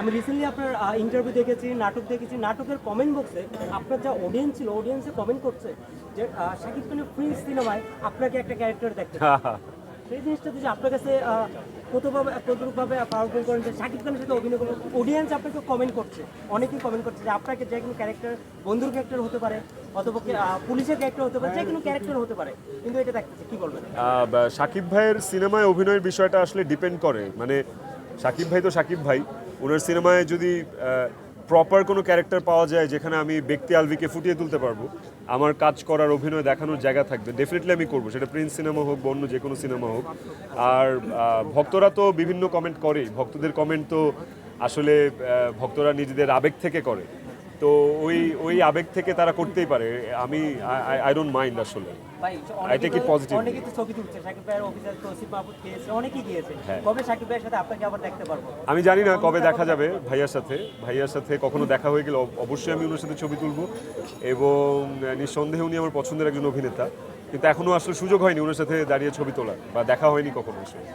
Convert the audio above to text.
আমি রিসেন্টলি আপনার ইন্টারভিউ দেখেছি নাটক দেখেছি। নাটকের কমেন্ট বক্সে আপনার যা অডিয়েন্স ছিল অডিয়েন্সে কমেন্ট করছে যে শাকিব খানের প্রিন্স সিনেমায় আপনাকে একটা ক্যারেক্টার দেখতে সেই জিনিসটা যে আপনার কাছে কতভাবে কতটুকুভাবে পাওয়ারফুল করেন যে শাকিব খানের সাথে অভিনয় করবেন অডিয়েন্স আপনাকে কমেন্ট করছে। অনেকেই কমেন্ট করছে যে আপনাকে যে কোনো ক্যারেক্টার বন্ধুর ক্যারেক্টার হতে পারে অথবা পুলিশের ক্যারেক্টার হতে পারে যে কোনো ক্যারেক্টার হতে পারে। কিন্তু এটা দেখতেছে কি বলবেন? শাকিব ভাইয়ের সিনেমায় অভিনয়ের বিষয়টা আসলে ডিপেন্ড করে। মানে শাকিব ভাই তো শাকিব ভাই। ওনার সিনেমায় যদি প্রপার কোনো ক্যারেক্টার পাওয়া যায় যেখানে আমি ব্যক্তি আলভিকে ফুটিয়ে তুলতে পারব, আমার কাজ করার, অভিনয় দেখানোর জায়গা থাকবে ডেফিনেটলি আমি করব। সেটা প্রিন্স সিনেমা হোক বা অন্য যে কোনো সিনেমা হোক। আর ভক্তরা তো বিভিন্ন কমেন্ট করেই। ভক্তদের কমেন্ট তো আসলে ভক্তরা নিজেদের আবেগ থেকে করে। তো ওই ওই আবেগ থেকে তারা করতেই পারে। আমি আই ডোন্ট মাইন্ড আসলে। it positively. অনেকেই তো ছবি তুলছে। শাকিব ভাইয়ের অফিসার তৌসিফ মাহমুদ গিয়েছে অনেকেই গিয়েছে হ্যাঁ। কবে শাকিব ভাইয়ের সাথে আপনাকে আবার দেখতে পারব? আমি জানি না কবে দেখা যাবে ভাইয়ার সাথে। ভাইয়ার সাথে কখনো দেখা হয়ে গেলে অবশ্যই আমি ওনার সাথে ছবি তুলবো। এবং নিঃসন্দেহে উনি আমার পছন্দের একজন অভিনেতা। কিন্তু এখনও আসলে সুযোগ হয়নি ওনার সাথে দাঁড়িয়ে ছবি তোলার বা দেখা হয়নি কখনো আসলে।